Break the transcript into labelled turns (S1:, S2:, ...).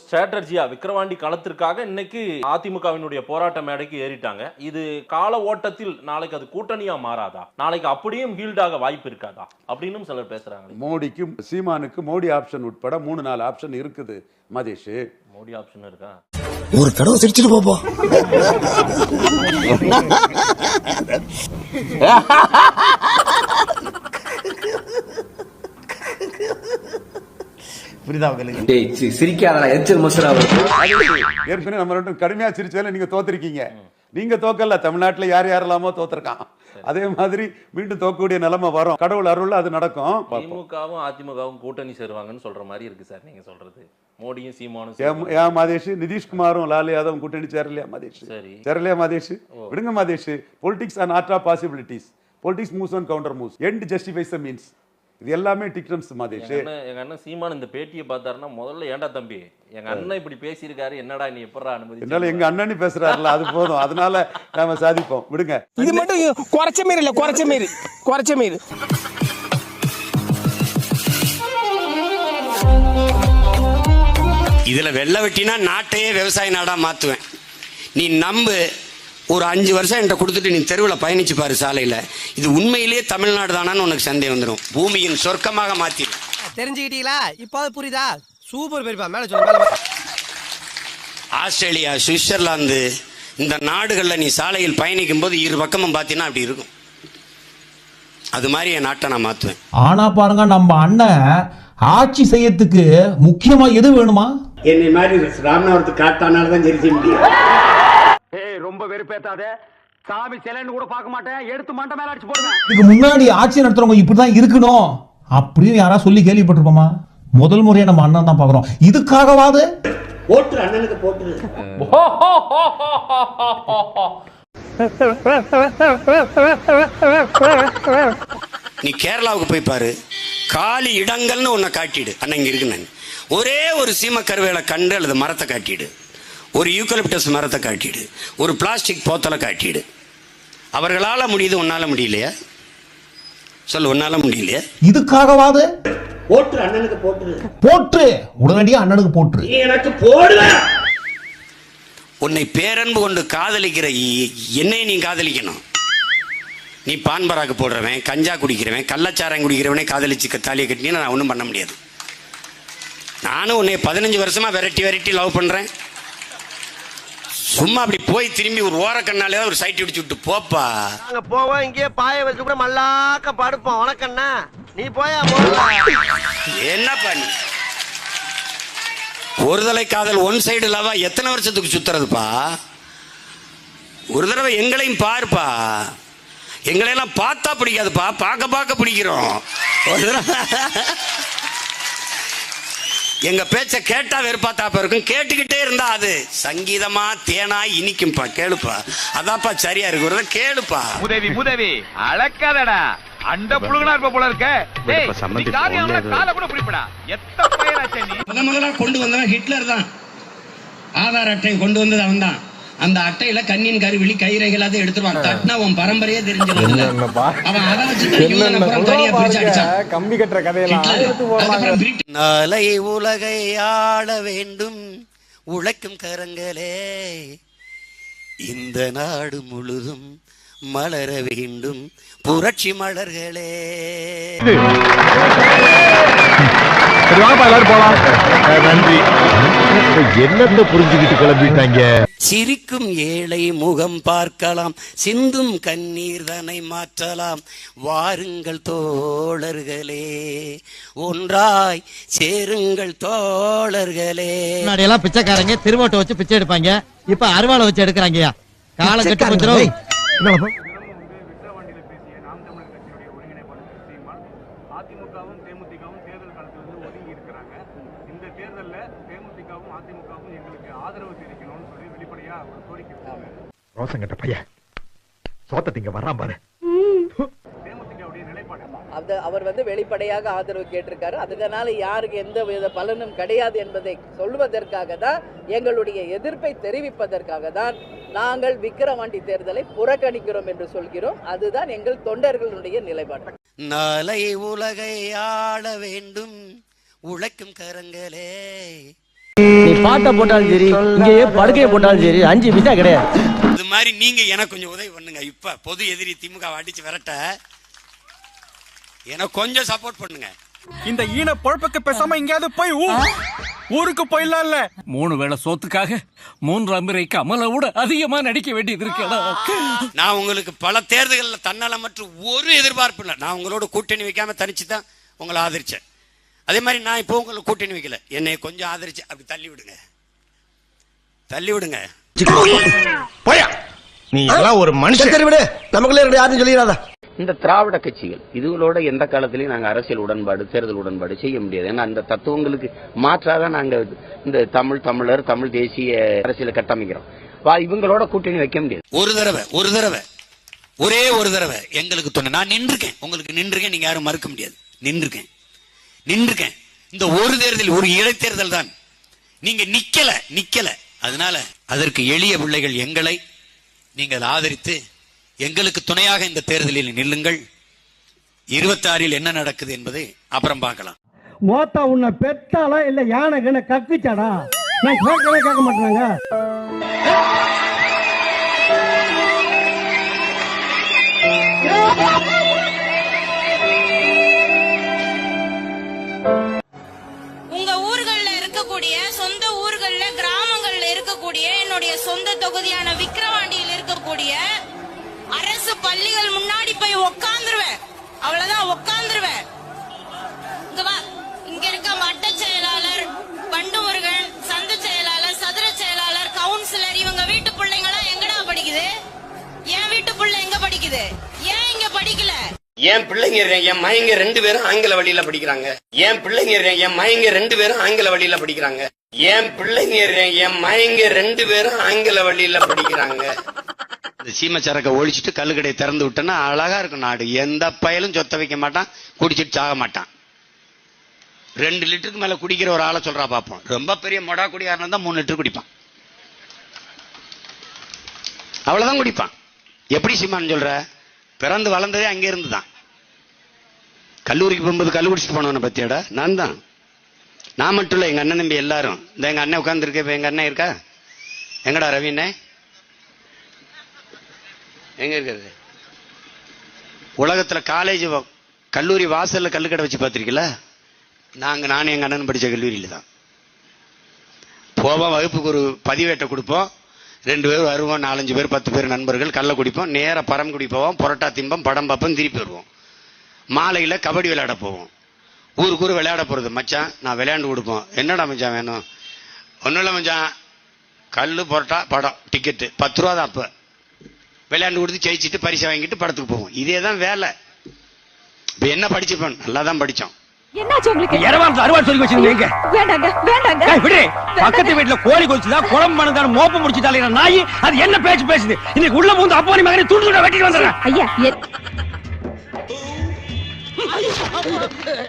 S1: ஸ்ட்ராட்டஜியா விக்கிரவாண்டி களத்திற்காக இன்னைக்கு அதிமுகவினுடைய போராட்ட மேடைக்கு ஏறிட்டாங்க. இது கால ஓட்டத்தில் நாளைக்கு அது கூட்டணியா மாறாதா? நாளைக்கு அப்படியும் ஹீல்டாக வாய்ப்பு இருக்காதா? அப்படின்னு சிலர் பேசுறாங்க
S2: மோடிக்கு சீமானுக்கு மோடி ஆப்ஷன் உட்பட மூணு நாலு ஆப்ஷன் இருக்குது மதேஷ்
S1: மோடி ஆப்ஷன் இருக்கா?
S3: ஒரு தடவை சிரிச்சிட்டு போப்போம்
S4: புரியுதா உங்களுக்கு
S5: சிரிக்காதடா எச்சல் மசுரா
S2: ஏற்கனவே நம்ம ரெண்டும் கடுமையா சிரிச்சதுல நீங்க தோத்துருக்கீங்க. நீங்க தோக்கல தமிழ்நாட்டுல யார் யாரெல்லாமோ தோத்துருக்கான். அதே மாதிரி மீண்டும் தோக்கக்கூடிய நிலைமை வரும். கடவுள் அருள் அது நடக்கும்.
S1: திமுகவும் அதிமுகவும் கூட்டணி சேருவாங்கன்னு சொல்ற மாதிரி இருக்கு சார் நீங்க சொல்றது. மோடியும் சீமானும்
S2: ஏன் மாதேஷ் நிதிஷ்குமாரும் லாலு யாதவும் கூட்டணி சேரலையா மாதேஷ்?
S1: சரி.
S2: சேரலையா மாதேஷ்? விடுங்க Madhesh. Politics are not of possibilities politics moves on counter moves end justifies the means இது எல்லாமே டிக்டம்ஸ் மாதேஷ்
S1: எங்க அண்ணன் சீமான் இந்த பேட்டியை பார்த்தாருன்னா முதல்ல ஏன்டா தம்பி? எங்க அண்ணன் இப்படி பேசியிருக்காரு என்னடா நீ எப்படா அனுமதி
S2: என்னால எங்க அண்ணனி பேசுறாருல அது போதும். அதனால நாம சாதிப்போம். விடுங்க.
S6: இது மட்டும் குறைச்ச மீறி இல்ல குறைச்ச மீறி. குறைச்ச மீறி.
S7: இதுல வெள்ள வெட்டினா நாட்டையே விவசாய நாடா மாத்துவேன். நீ நம்பு ஒரு அஞ்சு வருஷம் என்கிட்ட கொடுத்துட்டு நீ தெருவில் பயணிச்சு பாரு சாலையில. இது உண்மையிலேயே தமிழ்நாடு தானான்னு உனக்கு சந்தேகம் வந்துடும் பூமியின் சொர்க்கமாக மாத்தி
S6: தெரிஞ்சுக்கிட்டீங்களா? இப்போ புரியுதா? சூப்பர் பெரியப்பா மேல சொல்ல மேல
S7: ஆஸ்திரேலியா சுவிட்சர்லாந்து இந்த நாடுகளில் நீ சாலையில் பயணிக்கும் போது இரு பக்கமும் பார்த்தீங்கன்னா அப்படி இருக்கும். அது மாதிரி என் நாட்டை நான் மாத்துவேன்.
S8: ஆனா பாருங்க நம்ம அண்ணன் ஆட்சி செய்யறதுக்கு முக்கியமா எது வேணுமா?
S9: என்னை மாதிரி ராமநாதத்துக்கு காட்டானால தான் சரி செய்ய முடியும்.
S4: ரொம்ப வெறுப்பேத்தாத. சாமி சிலைன்னு கூட பார்க்க மாட்டேன். எடுத்து மண்டை மேல அடிச்சு போடுவேன்.
S8: இதுக்கு முன்னாடி ஆட்சி நடத்துறவங்க இப்படிதான் இருக்கணும் அப்படின்னு யாரா சொல்லி கேள்விப்பட்டிருப்போமா? முதல் முறையா நம்ம அண்ணன் தான் பாக்குறோம் இதுக்காகவாது?
S9: போட்டுரு அண்ணனுக்கு போட்டுரு.
S7: நீ கேரளாவுக்கு போய் பாரு. காலி இடங்கள்னு உன்னை காட்டிடு. அண்ணன் இங்க இருக்கு நான் ஒரே ஒரு சீம கருவேல கண்டு அல்லது மரத்தை காட்டிடு. ஒரு யூக்கலிப்டஸ் மரத்தை காட்டிடு. ஒரு பிளாஸ்டிக் போத்தலை காட்டிடு. அவர்களால முடியுது உன்னால முடியலையா? சொல்லு உன்னால முடியலையா?
S8: இதுக்காகவாது?
S9: போட்டுரு அண்ணனுக்கு போட்டுரு
S8: போற்று! உடனடியா அண்ணனுக்கு போற்று.
S9: நீ எனக்கு போடுவேன்
S7: உன்னை பேரன்பு கொண்டு காதலிக்கிற என்னை நீ காதலிக்கணும். நீ பான் பராக்கு போடுறவன் கஞ்சா குடிக்கிறவன் கள்ளச்சாரம் குடிக்கிறவனே காதலிச்சு தாலியை கட்டினீங்கன்னா நான் ஒன்றும் பண்ண முடியாது. நானும் உன்னை பதினஞ்சு வருஷமா விரட்டி விரட்டி லவ் பண்றேன். சும்மா அப்படி போய் திரும்பி ஒரு ஓரக்கண்ணாலே ஒரு சைட் அடிச்சு விட்டு போப்பா.
S6: நாங்க போவோம் இங்கேயே பாய வச்சு கூட மல்லாக்க படுப்போம். உனக்கண்ணா நீ போயா
S7: என்னப்பா நீ? ஒரு தலை காதல் ஒன் சைடு லவா எத்தனை வருஷத்துக்கு சுத்துறதுப்பா? ஒரு தடவை எங்களையும் பாருப்பா. எங்களையெல்லாம் பார்த்தா பிடிக்காதுப்பா. பார்க்க பார்க்க பிடிக்கிறோம். ஒரு தடவை எங்க பேச்ச கேட்டா வெறுப்பாத்தாப்ப இருக்கும். கேட்டுக்கிட்டே இருந்தா அது. சங்கீதமா தேனா இனிக்கும்பா. கேளுப்பா. அதான்ப்பா சரியா இருக்கு. ஒரு தடவை கேளுப்பா.
S4: உதவி உதவி. அளக்காதடா அண்ட புழுகனா இருப்ப போல இருக்க. டேய் நீ காரியம் கால கூட பிடிப்படா. எத்த பையனாச்சே நீ?
S9: முத முதலா கொண்டு வந்தவன் ஹிட்லர் தான். ஆதார் அட்டை கொண்டு வந்தது அவன் தான் அந்த அட்டையில கண்ணின் கருவிழி கைரேகைகள் அதை எடுத்துருவான். தட்டினா உன் பரம்பரையே தெரிஞ்சிருந்தது அவன் அதை வச்சு தனியா பிரிச்சு அடிச்சான்.
S6: கம்பி கட்டுற கதையெல்லாம்
S7: நாளை உலகை ஆள வேண்டும். உழைக்கும் கரங்களே. இந்த நாடு முழுதும் மலர வேண்டும். புரட்சி மலர்களே.
S3: என்னத்த புரிஞ்சுக்கிட்டு கிளம்பிட்டாங்க?
S7: சிரிக்கும் ஏழை முகம் பார்க்கலாம் சிந்தும் கண்ணீர் தனை மாற்றலாம். வாருங்கள் தோழர்களே ஒன்றாய் சேருங்கள் தோழர்களே.
S6: முன்னாடி எல்லாம் பிச்சைக்காரங்க திருவோட்டை வச்சு பிச்சை எடுப்பாங்க இப்ப அருவாளை வச்சு எடுக்கிறாங்கயா காலம் கட்டு கொஞ்சம்
S4: அதிமுகவும் தேமுதிகவும் தேர்தல் களத்தில் வந்து ஒதுங்கி இருக்கிறாங்க இந்த தேர்தல்ல தேமுதிகவும் அதிமுகவும் எங்களுக்கு ஆதரவு தெரிவிக்கணும்னு சொல்லி வெளிப்படையா ஒரு கோரிக்கை
S3: ரோசங்கட்ட பையன். சோத்த திங்க வர்றான் பாரு.
S4: தேமுதிகவுடைய நிலைப்பாடு
S10: அது அவர் வந்து வெளிப்படையாக ஆதரவு கேட்டிருக்காரு. அதனால யாருக்கு எந்த வித பலனும் கிடையாது என்பதை சொல்வதற்காக தான் எங்களுடைய எதிர்ப்பை தெரிவிப்பதற்காக தான் நாங்கள் விக்கிரவாண்டி தேர்தலை புறக்கணிக்கிறோம் என்று சொல்கிறோம். அதுதான் எங்கள் தொண்டர்களுடைய நிலைப்பாடு.
S7: நாளை உலகை ஆள வேண்டும். உழைக்கும் கரங்களே.
S11: நீ பாட்டை போட்டாலும் சரி இங்கேயே படுக்கையை போட்டாலும் சரி அஞ்சு பைசா கிடையாது.
S12: இது மாதிரி நீங்க எனக்கு கொஞ்சம் உதவி பண்ணுங்க. இப்ப பொது எதிரி திமுக அடிச்சு விரட்ட எனக்கு கொஞ்சம் சப்போர்ட் பண்ணுங்க.
S1: இந்த ஈன பொழப்புக்கு பேசாம எங்கேயாவது போய் ஊருக்கு போயிடலாம்ல
S13: மூணு வேளை சோத்துக்காக மூன்றாம் முறை கமலை விட அதிகமா நடிக்க வேண்டியது இருக்கடா
S12: நான் உங்களுக்கு பல தேர்தல்களில் தன்னலமற்ற ஒரு எதிர்பார்ப்பு இல்லை. நான் உங்களோட கூட்டணி வைக்காம தனிச்சு தான் உங்களை ஆதரிச்சேன். அதே மாதிரி நான் இப்போ உங்களை கூட்டணி வைக்கல. என்னை கொஞ்சம் ஆதரிச்சு அப்படி தள்ளி விடுங்க. தள்ளி விடுங்க.
S14: நீ எல்லாம் ஒரு மனுஷன்.
S11: விடு. நமக்குள்ள யாரும் சொல்லிடாத.
S7: இந்த திராவிட கட்சிகள் இதுகளோட எந்த காலத்திலயும் நாங்க அரசியல் உடன்பாடு தேர்தல் உடன்பாடு செய்ய முடியாது. ஏன்னா அந்த தத்துவங்களுக்கு மாற்றாக நாங்க இந்த தமிழ் தமிழர் தமிழ் தேசிய அரசியலை கட்டமைக்கிறோம். வா- இவங்களோட கூட்டணி வைக்க முடியாது.
S12: ஒரு தடவை ஒரு தடவை ஒரே ஒரு தடவை எங்களுக்கு துணை. நான் நின்றுக்கேன் உங்களுக்கு நின்றுக்கேன் நீங்க யாரும் மறுக்க முடியாது. நின்றுக்கேன் நின்றுக்கேன். இந்த ஒரு தேர்தல் ஒரு இடைத்தேர்தல் தான். நீங்க நிக்கல நிக்கல. அதனால அதற்கு எளிய பிள்ளைகள் எங்களை நீங்கள் ஆதரித்து எங்களுக்கு துணையாக இந்த தேர்தலில் நில்லுங்கள். இருபத்தாறில் என்ன நடக்குது என்பதை அப்புறம் பார்க்கலாம்.
S11: மோத்தா உன்னை பெத்தாலா இல்ல யானை கக்குச்சாடா? நான் கேட்கவே கேட்க மாட்டேங்க
S6: போய் உக்காந்துருவேன். அவ்வளவுதான் உக்காந்துருவேன். இங்க வா. இங்க இருக்க வட்ட செயலாளர் பண்டுமுருகன் சந்த செயலாளர் சதுர செயலாளர் கவுன்சிலர் இவங்க வீட்டு பிள்ளைங்களாம் எங்கடா படிக்குது? என் வீட்டு பிள்ளை எங்க படிக்குது? ஏன் இங்க படிக்கல?
S7: என் பிள்ளைங்க என் மயங்க ரெண்டு பேரும் ஆங்கில வழியில படிக்கிறாங்க. என் பிள்ளைங்க என் மயங்க ரெண்டு பேரும் ஆங்கில வழியில படிக்கிறாங்க. என் பிள்ளைங்க என் மயங்க ரெண்டு பேரும் ஆங்கில வழியில படிக்கிறாங்க. அந்த சீம சரக்க ஒழிச்சிட்டு கல்லுக்கடையை திறந்து விட்டோன்னா அழகா இருக்கும் நாடு. எந்த பயலும் சொத்த வைக்க மாட்டான் குடிச்சிட்டு சாக மாட்டான். ரெண்டு லிட்டருக்கு மேல குடிக்கிற ஒரு ஆளை சொல்றா பார்ப்போம் ரொம்ப பெரிய மொடா குடியாரனா தான் மூணு லிட்டர் குடிப்பான். அவ்வளவுதான் குடிப்பான். எப்படி சீமான்னு சொல்ற? பிறந்து வளர்ந்ததே அங்கே இருந்து தான் கல்லூரிக்கு போகும்போது கல்லு குடிச்சிட்டு போனவன பத்தியாடா? நான் தான். நான் மட்டும் இல்லை எங்க அண்ணன் தம்பி எல்லாரும். இந்த எங்க அண்ணன் உட்காந்துருக்க இப்ப எங்க அண்ணன் இருக்கா? எங்கடா ரவி எங்கே இருக்கிறது? உலகத்தில் காலேஜ் கல்லூரி வாசலில் கல்லுக்கடை வச்சு பார்த்திருக்கீங்களா நாங்கள் நானும் எங்கள் அண்ணன் படித்த கல்லூரியில் தான். போவோம் வகுப்புக்கு ஒரு பதிவேட்டை கொடுப்போம். ரெண்டு பேர் வருவோம் நாலஞ்சு பேர் பத்து பேர் நண்பர்கள் கள்ள குடிப்போம். நேராக பரம்குடி போவோம் பரோட்டா திம்பம் படம் பார்ப்போம் திருப்பி வருவோம். மாலையில் கபடி விளையாட போவோம். ஊருக்கு ஊர் விளையாட போகிறது மச்சான் நான் விளையாண்டு கொடுப்போம். என்னடா மச்சான் வேணும்? ஒன்றும் இல்லை மச்சான். கல் புரோட்டா படம் டிக்கெட்டு பத்து ரூபா தான் அப்போ. விளையாண்டு கொடுத்து ஜெயிச்சிட்டு பரிசை வாங்கிட்டு படத்துக்கு போவோம். இதே தான் வேலை. இப்போ என்ன படிச்சிருப்போம் நல்லா தான் படித்தோம்
S6: என்னாச்சு உங்களுக்கு?
S13: இரவாரத்து அறுவாள் சொல்லி வச்சிருந்தீங்க
S6: வேண்டாங்க வேண்டாங்க.
S13: விடு. பக்கத்து வீட்டுல கோழி கொலிச்சுதா குழம்பு மணந்தான மோப்பம் முடிச்சு தலையிற நாய்? அது என்ன பேச்சு பேசுது? இன்னைக்கு உள்ள பூந்து அப்பா நீ மகனை துண்டு துண்டா வெட்டிட்டு வந்துடுறேன்
S6: ஐயா